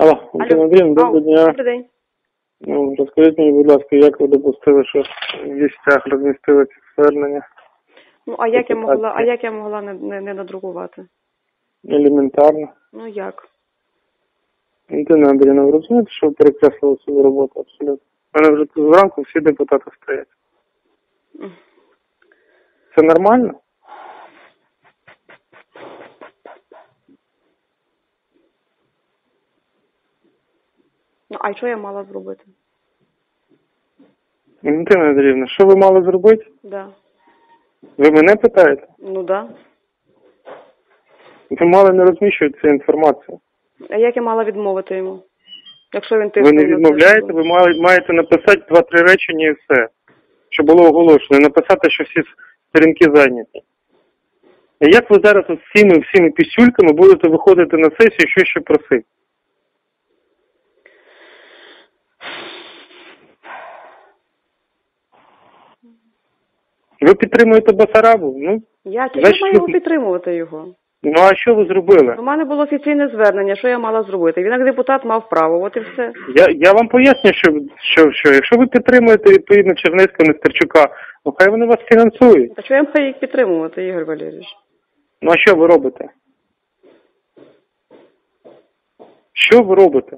Андрій, доброго Ау, дня. Добрий день. Ну, розкажіть мені, будь ласка, як ви допустили, що в вістях розмістили ці звернення? Ну а як я могла, а як я могла не, не, не надрукувати? Елементарно. Ну як? Антина Андрійовна, ви розумієте, що ви перекреслили свою роботу абсолютно? У мене вже зранку всі депутати стоять. Це нормально? Ну а що я мала зробити? Антина Андріївна, що ви мали зробити? Да. Ви мене питаєте? Ну да. Ви мали не розміщувати цю інформацію. А як я мала відмовити йому? Якщо він Ви не на це, відмовляєте, що- ви мали- маєте написати два-три речення і все. Щоб було оголошено. Написати, що всі сторінки зайняті. А як ви зараз з цими всіми пісюльками будете виходити на сесію, що ще просити? Ви підтримуєте Басарабу? Ну, Я чи Значить, я маю ви- підтримувати його? ну а що ви зробили? У мене було офіційне звернення, що я мала зробити. Він як депутат мав право, от і все. Я, я вам поясню, що, що, що якщо ви підтримуєте відповідно Чернецького Нестерчука, ну хай вони вас фінансують. Та що я маю їх підтримувати, Ігор Валерійович? Ну а що ви робите? Що ви робите?